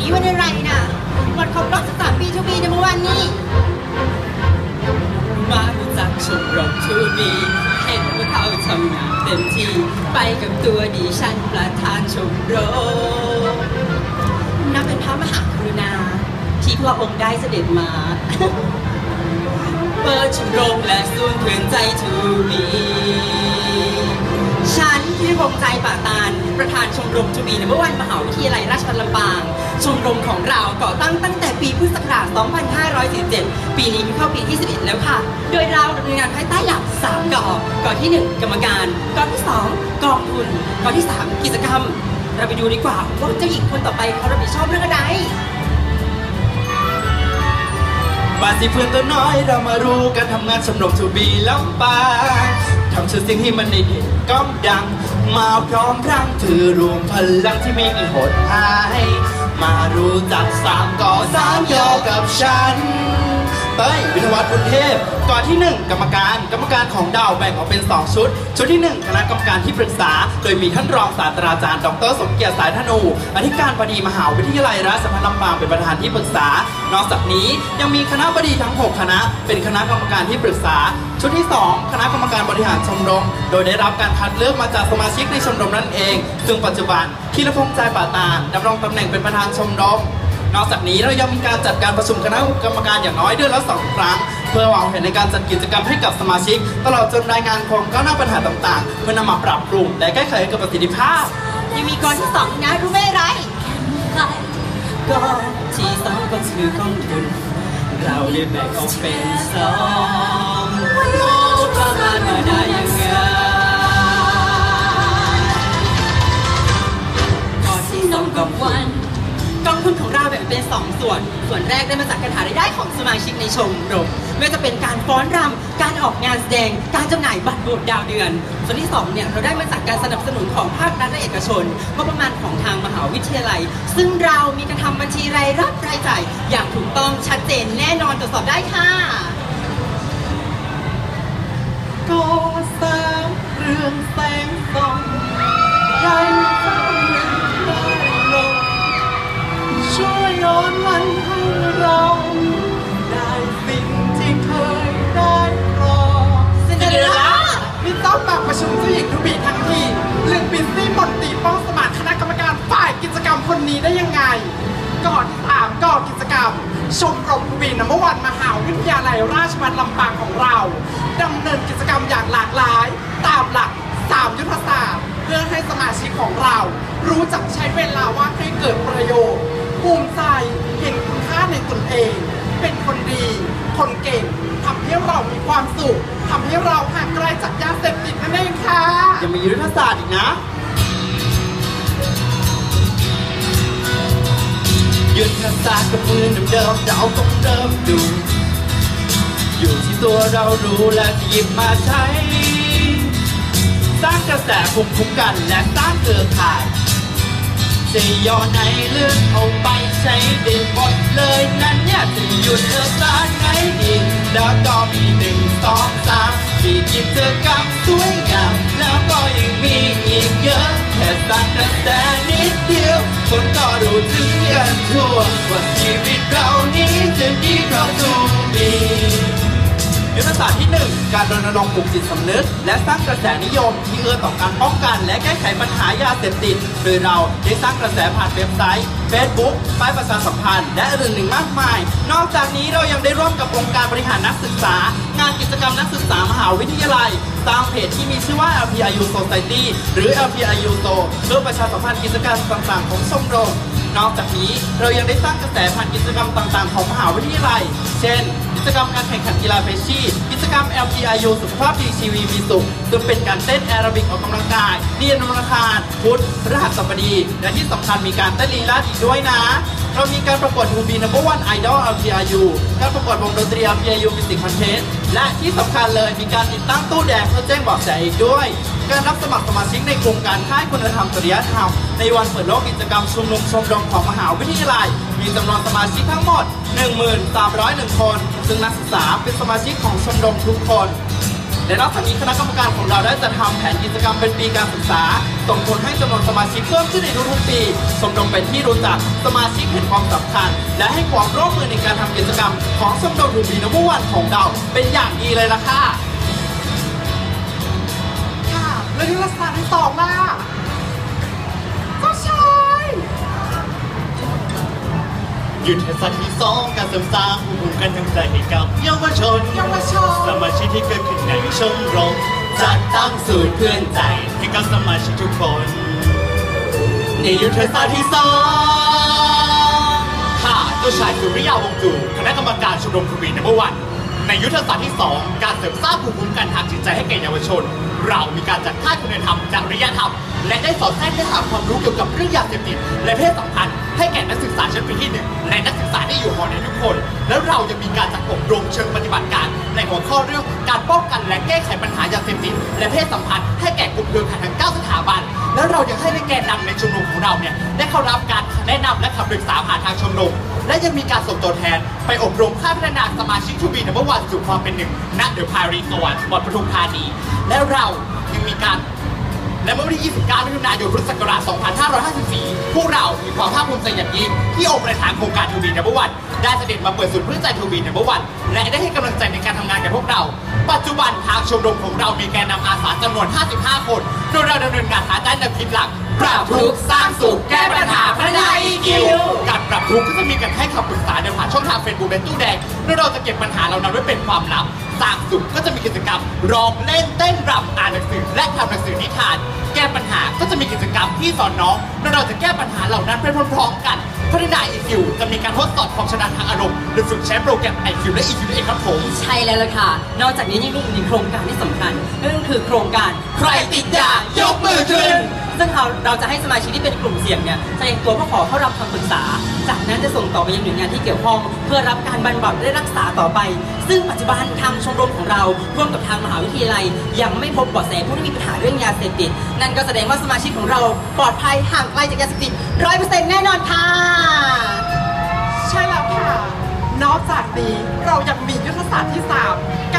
นี้วันอะไรน่ะวันครบรอบ13ปีทูบีในเมื่อวานนี้มารู้จักชมรมทูบีเห็นว่าเขาทำงานเต็มที่ไปกับตัวดิฉันประธานชมรมนับเป็นพระมหากรุณา ที่พระองค์ได้เสด็จมา เปิดชมรมและศูนเพื่อนใจทู มรมจุบีในเมื่อวันมหาวิทยาลัยราชภัฏลำปาง ชมรมของเราก่อตั้งตั้งแต่ปีพุทธศักราช 2547 ปีนี้เข้าปีที่ 11 แล้วค่ะ โดยเราดำเนินงานภายใต้หลัก 3กอกอที่ 1 กรรมการกอที่ 2 กองทุนกอที่ 3 กิจกรรม เราไปดูดีกว่าว่าเจ้าหญิงคนต่อไปเขารับผิดชอบเรื่องอะไร บาสิเพื่อนตัวน้อยเรามารู้กันทำงานชมรมทูบีลำปางทำชื่อเสียงที่มันได้เด่นก้องดัง มาพร้อมพรังถือรวมพลังที่ไม่มีหดหาย มารู้จักสามก่อสามยอกับฉัน เต้ยวิทวัฒน์บุญเทพก่อนที่ 1 กรรมการกรรมการของดาวแบ่งออกเป็น 2 ชุด ชุดที่ 1 คณะกรรมการที่ปรึกษา โดยมีท่านรองศาสตราจารย์ดรสมเกียรติสายธนูอธิการบดีมหาวิทยาลัยราชภัฏลำปางเป็นประธานที่ปรึกษา นอกจากนี้ยังมีคณะบดีทั้ง 6 คณะ เป็นคณะกรรมการที่ปรึกษา ชุดที่ 2 คณะกรรมการบริหารชมรม โดยได้รับการคัดเลือกมาจากสมาชิกในชมรมนั่นเอง ซึ่งปัจจุบันธีรพงษ์ใจป่าตาลดำรงตำแหน่งเป็นประธานชมรม นอกจากนี้เรายังมีการจัดการประชุมคณะกรรมการอย่างน้อยเดือนละสองครั้ง เพื่อวางแผนในการจัดกิจกรรมให้กับสมาชิก ตลอดจนรายงานความก้าวหน้าปัญหาต่างๆ เพื่อนำมาปรับปรุงและแก้ไขกับประสิทธิภาพ ยังมีกอที่สองนะรู้ไหมไรก็ที่สองก็คือกองทุนเราได้แบ่งออกเป็นสองโอ้ประมาณมาได้ยังไง 2ส่วน ส่วนแรกได้มาจากการหารายได้ของสมาชิกในชมรมไม่ว่าจะเป็นการฟ้อนรำการออกงานแสดง การจำหน่ายบัตรโบดดาวเดือน ส่วนที่2เนี่ยเราได้มาจากการสนับสนุนของภาครัฐและเอกชนงบประมาณของทางมหาวิทยาลัย ซึ่งเรามีการทำบัญชีรายรับรายจ่ายอย่างถูกต้องชัดเจนแน่นอนตรวจสอบได้ค่ะก็สามเรื่องแสงส่องใค ยย้อนวันให้เรา ได้สิ่งที่เคยได้รอซินเดอเรลล่านี่ต้องมาประชุมเจ้าหญิงทุบีทั้งทีเรื่องบิสซี่มนตรีป้องสมานคณะกรรมการฝ่ายกิจกรรมคนนี้ได้ยังไง ก่อนถามก่อกิจกรรม ชมรมทูบีนัมเบอวันมหาวิทยาลัยราชภัฏลำปางของเราดำเนินกิจกรรมอย่างหลากหลาย ตามหลัก3ยุทธศาสตร์ เพื่อให้สมาชิกของเรา รู้จักใช้เวลาว่างให้เกิดประโยชน์ ภูมิใจเห็นคุณค่าในตนเอง เป็นคนดี คนเก่งทำให้เรามีความสุขทำให้เราห่างไกลจากยาเสพติดนั่นเองค่ะยังมียุทธศาสตร์อีกนะ ยุทธศาสตร์กับมือเดิมๆเราต้องเริ่มดู อยู่ที่ตัวเรารู้และจะหยิบมาใช้ สร้างกระแสภูมิคุ้มกันและสร้างเครือข่าย จะย่อในเลือกเอาไปใช้ได้หมดเลยนั้นเนี่ยจะหยุดเธอสร้างไงดีแล้วก็มีหนึ่งสองสามสี่กิจกรรมสวยงามแล้วก็ยังมีอีกเยอะแค่สร้างกแต่นิดเดียวคนก็รู้ถึงกันทั่วว่าชีวิตเรานี้จะดี การรณรงค์ปลุกจิตสำนึก และสร้างกระแสนิยมที่เอื้อต่อการป้องกัน และแก้ไขปัญหายาเสพติด โดยเราได้สร้างกระแสผ่านเว็บไซต์ Facebook ป้ายประชาสัมพันธ์ และอื่นๆมากมาย นอกจากนี้เรายังได้ร่วมกับองค์การบริหารนักศึกษา งานกิจกรรมนักศึกษามหาวิทยาลัยสร้างเพจที่มีชื่อว่า LPIU Society หรือ LPIU So เพื่อประชาสัมพันธ์กิจกรรมต่างๆ ของชมรมนอกจากนี้เรายังได้สร้างกระแสผ่านกิจกรรมต่างๆ ของมหาวิทยาลัย เช่นกิจกรรมการแข่งขันกีฬาเฟชชี่ กิจกรรม LPIU สุขภาพดีชีวีมีสุขซึ่งเป็นการเต้นแอโรบิกออกกำลังกายเรียนวันอังคารพุธพฤหัสบดี และที่สำคัญมีการเต้นลีลาอีกด้วยนะ เรามีการประกวดทูบีนัมเบอร์วันไอดอล LPIU การประกวดวงดนตรี LPIU Music Contest และที่สำคัญเลยมีการติดตั้งตู้แดงเพื่อแจ้งเบาะแสอีกด้วย การรับสมัครสมาชิกในโครงการค่ายคุณธรรมจริยธรรมในวันเปิดโลกกิจกรรมชุมนุมชมรมของมหาวิทยาลัยมีจำนวนสมาชิกทั้งหมด 1301 คน ซึ่งนักศึกษาเป็นสมาชิกของชมรมทุกคน และนอกจากนี้คณะกรรมการของเราได้จะทำแผนกิจกรรมเป็นปีการศึกษาส่งผลให้จำนวนสมาชิกเพิ่มขึ้นในทุกๆปีชมรมเป็นที่รู้จักสมาชิกเห็นความสำคัญ และให้ความร่วมมือในการทำกิจกรรม ของชมรมทูบีนวันวันของเราเป็นอย่างดีเลยล่ะค่ะค่ะแล้วยุทธศาสตร์ที่สองล่ะ ยุทธศาสตร์ที่สองการเสริมสร้างภูมิคุ้มกันทางใจให้กับเยาวชนเยาวชน สมาชิกที่เกิดขึ้นในชมรมจัดตั้งศูนย์เพื่อนใจให้กับสมาชิกทุกคนในยุทธศาสตร์ที่สองข้าเจ้าชายสุริยาวงศ์จูคณะกรรมการชมรมทวีนัมเบอร์วัน ในยุทธศาสตร์ที่ 2 การเสริมสร้างภูมิคุ้มกันทางจิตใจให้แก่เยาวชน เรามีการจัดค่ายคุณธรรมจริยธรรม และได้สอดแทรกเนื้อหาความรู้เกี่ยวกับเรื่องยาเสพติดและเพศสัมพันธ์ให้แก่นักศึกษาชั้นปีที่หนึ่งและนักศึกษาที่อยู่หอในทุกคน แล้วเรายังมีการจัดอบรมเชิงปฏิบัติการ ในหัวข้อเรื่องการป้องกันและแก้ไขปัญหายาเสพติดและเพศสัมพันธ์ให้แก่กลุ่มเครือข่ายทั้ง9สถาบัน แล้วเรายังให้ได้แกนนำในชมรมของเราเนี่ยได้เข้ารับการแนะนำและคำปรึกษาผ่านทางชมรมและยังมีการส่งตัวแทนไปอบรมค่ายพัฒนาสมาชิกทูบีนัมเบอร์วันสู่ความเป็นหนึ่งณเดอะพารีสวรรค์จังหวัดปทุมธานี และเรายังมีการและเมื่อวันที่ 29 มิถุนายน พุทธศักราช 2554 พวกเรามีความภาคภูมิใจอย่างยิ่งที่องค์ประธานโครงการทูบีนัมเบอร์วัน ได้เสด็จมาเปิดศูนย์เพื่อใจทูบีนัมเบอร์วัน และได้ให้กำลังใจในการทำงานกับพวกเรา ปัจจุบันทางชมรมของเรามีแกนนำอาสาจำนวน 55 คนโดยเราดำเนินงานหาด้านแนวคิดหลัก ปรับทุกข์สร้างสุขแก้ปัญหาพัฒนา EQ การปรับทุกข์ก็จะมีการให้คำปรึกษาโดยผ่านช่องทางเฟซบุ๊กและตู้แดงโดยเราจะเก็บปัญหาเหล่านั้นไว้เป็นความลับสร้างสุขก็จะมีกิจกรรมร้องเล่นเต้นรำอ่านหนังสือและทำหนังสือนิทาน แก้ปัญหาก็จะมีกิจกรรมที่สอนน้องโดยเราจะแก้ปัญหาเหล่านั้นไปพร้อมๆกัน พัฒนา EQ จะมีการทดสอบความชำนาญทางอารมณ์โดยฝึกใช้โปรแกรม IQ และ EQ เองครับผม ใช่แล้วล่ะค่ะ นอกจากนี้ยังมีโครงการที่สำคัญนั่นก็คือโครงการใครติดยายกมือขึ้น ซึ่งเราเราจะให้สมาชิกที่เป็นกลุ่มเสี่ยงเนี่ยแสดงตัวเพื่อขอเข้ารับคำปรึกษา จากนั้นจะส่งต่อไปยังหน่วยงานที่เกี่ยวข้อง เพื่อรับการบรรบัดและรักษาต่อไป ซึ่งปัจจุบันทางชมรมของเราร่วมกับทางมหาวิทยาลัย ยังไม่พบเบาะแสผู้ที่มีปัญหาเรื่องยาเสพติด นั่นก็แสดงว่าสมาชิกของเราปลอดภัยห่างไกลจากยาเสพติดร้อยเปอร์เซ็นต์แน่นอนค่ะใช่แล้วค่ะ นอกจากนี้เรายังมียุทธศาสตร์ที่ 3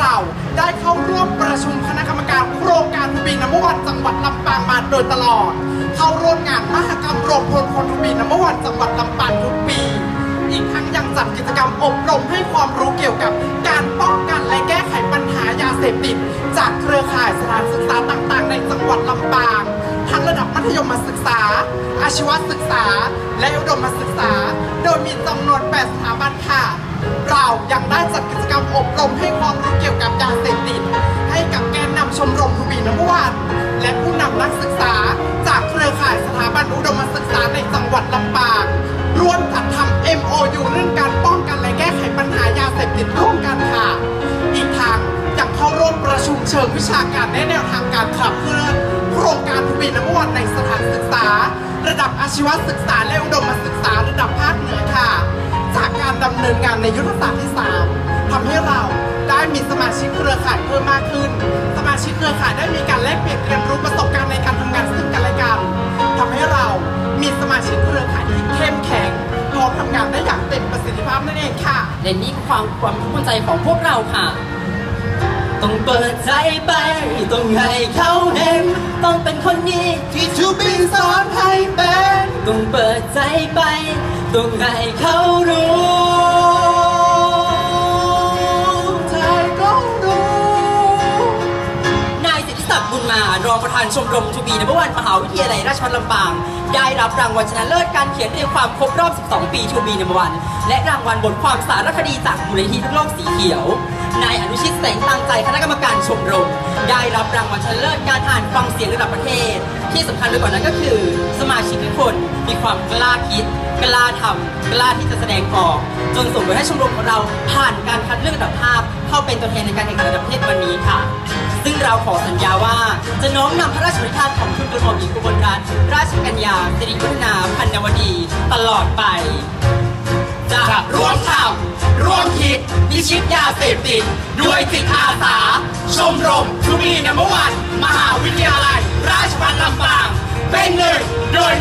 เราได้เข้าร่วมประชุมคณะกรรมการโครงการทวีน้ำวันจังหวัดลำปางมาโดยตลอด เข้าร่วมงานมหกรรมรวมพลคนทวีน้ำวันจังหวัดลำปางทุกปี อีกทั้งยังจัดกิจกรรมอบรมให้ความรู้เกี่ยวกับการป้องกันและแก้ไขปัญหายาเสพติด จากเครือข่ายสถานศึกษาต่างๆ ในจังหวัดลำปางทั้งระดับมัธยมศึกษา อาชีวศึกษา และอุดมศึกษา โดยมีจำนวน 8 สถาบันค่ะ เรายัง บันอุดมศึกษาในจังหวัดลำปาง ร่วมจัดทำ MOU เรื่องการป้องกันและแก้ไขปัญหายาเสพติดร่วมกันค่ะ อีกทางยังเข้าร่วมประชุมเชิงวิชาการแนะแนวทางการขับเคลื่อนโครงการทวีน้ำวันในสถานศึกษา ระดับอาชีวศึกษาและอุดมศึกษาระดับภาคเหนือค่ะ จากการดำเนินงานในยุทธศาสตร์ที่ 3ทำให้เราได้มีสมาชิกเครือข่ายเพิ่มมากขึ้น สมาชิกเครือข่ายได้มีการแลกเปลี่ยนเรียนรู้ประสบการณ์ในการทำงานซึ่งกันและกัน ความความภูมิใจของพวกเราค่ะ ต้องเปิดใจไป ต้องให้เขาเห็น ต้องเป็นคนนี้ที่ทูบีสอนให้เป็น ต้องเปิดใจไป ต้องให้เขารู้ารองประธานชมรมทูบีในเมื่อวันมหาวิทยาลัยราชภัฏลำปาง ได้รับรางวัลชนะเลิศการเขียนเรียงความครบรอบ 12 ปีทูบีในบวัน และรางวัลบทความสารคดีจากมูลนิธิโลกสีเขียว นายอนุชิตแสงตั้งใจคณะกรรมการชมรม ได้รับรางวัลชนะเลิศการอ่านฟังเสียงระดับประเทศ ที่สำคัญไปกว่านั้นก็คือ สมาชิกทุกคนมีความกล้าคิด กล้าทำกล้าที่จะแสดงออก จนส่งผลให้ชมรมของเราผ่านการคัดเลือกระดับภาพ เข้าเป็นตัวแทนในการแข่งขันระดับประเทศวันนี้ค่ะ ซึ่งเราขอสัญญาว่าจะน้อมนำพระราชวิธานของทุนกระหม่อมหญิงอุบลรัตนราชกัญญาสิริวัฒนาพันนวดี ตลอดไป จะร่วมทำร่วมคิดพิชิตยาเสพติดด้วยจิตอาสา ชมรมทุมีนัมวัน มหาวิทยาลัย ราชภัฏลำปาง เป็นหนึ่งโดย